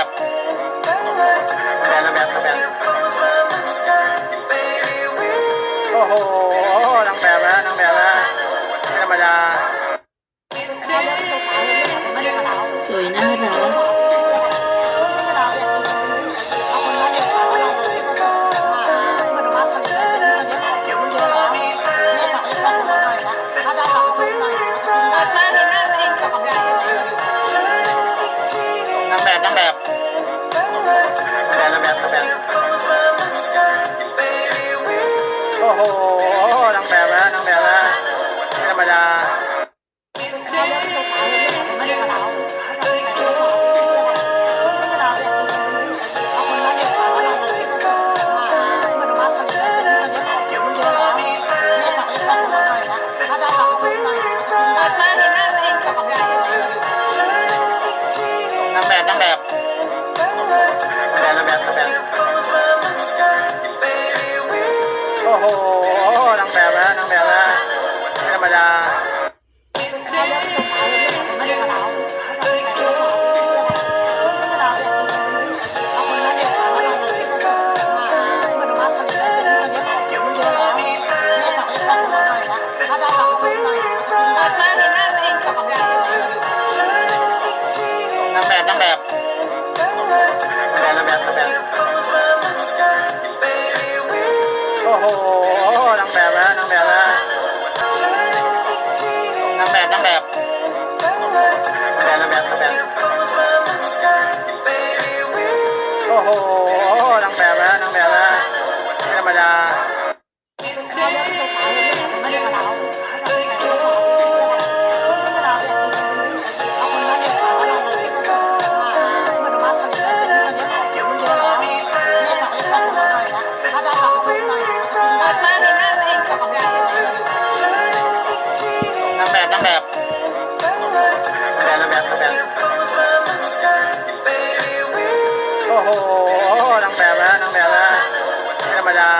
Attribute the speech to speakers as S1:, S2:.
S1: แบบลแบบละแบบโอ้โหนางแบบแล้วนางแบบแล้วไม่ธรรมดา
S2: สวยน่ารัก
S1: Bây น้องแบลแะน้องแบลแล้วไม่ธรรมดา